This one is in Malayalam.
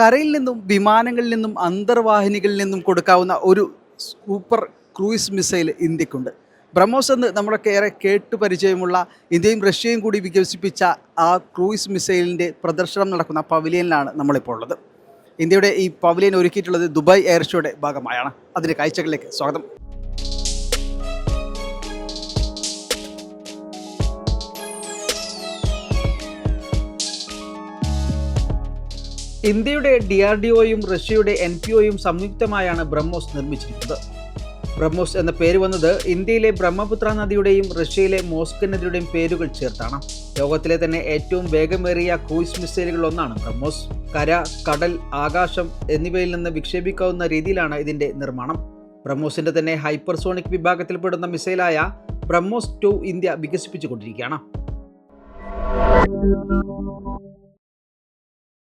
കരയിൽ നിന്നും വിമാനങ്ങളിൽ നിന്നും അന്തർവാഹിനികളിൽ നിന്നും കൊടുക്കാവുന്ന ഒരു സൂപ്പർ ക്രൂയിസ് മിസൈൽ ഇന്ത്യക്കുണ്ട്. ബ്രഹ്മോസ് എന്ന് നമ്മളൊക്കെ ഏറെ കേട്ട് പരിചയമുള്ള ഇന്ത്യയും റഷ്യയും കൂടി വികസിപ്പിച്ച ആ ക്രൂയിസ് മിസൈലിന്റെ പ്രദർശനം നടക്കുന്ന പവലിയനിലാണ് നമ്മളിപ്പോൾ ഉള്ളത്. ഇന്ത്യയുടെ ഈ പവലിയൻ ഒരുക്കിയിട്ടുള്ളത് ദുബായ് എയർ ഷോയുടെ ഭാഗമായാണ്. അതിന്റെ കാഴ്ചകളിലേക്ക് സ്വാഗതം. ഇന്ത്യയുടെ ഡി ആർ ഡി ഒയും റഷ്യയുടെ എൻ പി ഒയും സംയുക്തമായാണ് ബ്രഹ്മോസ് നിർമ്മിച്ചിരിക്കുന്നത്. ബ്രഹ്മോസ് എന്ന പേര് വന്നത് ഇന്ത്യയിലെ ബ്രഹ്മപുത്ര നദിയുടെയും റഷ്യയിലെ മോസ്കോ നദിയുടെയും പേരുകൾ ചേർത്താണ്. ലോകത്തിലെ തന്നെ ഏറ്റവും വേഗമേറിയ ക്രൂയിസ് മിസൈലുകളിൽ ഒന്നാണ് ബ്രഹ്മോസ്. കര കടൽ ആകാശം എന്നിവയിൽ നിന്ന് വിക്ഷേപിക്കാവുന്ന രീതിയിലാണ് ഇതിന്റെ നിർമ്മാണം. ബ്രഹ്മോസിന്റെ തന്നെ ഹൈപ്പർസോണിക് വിഭാഗത്തിൽപ്പെടുന്ന മിസൈലായ ബ്രഹ്മോസ് ടു ഇന്ത്യ വികസിപ്പിച്ചുകൊണ്ടിരിക്കുകയാണ്.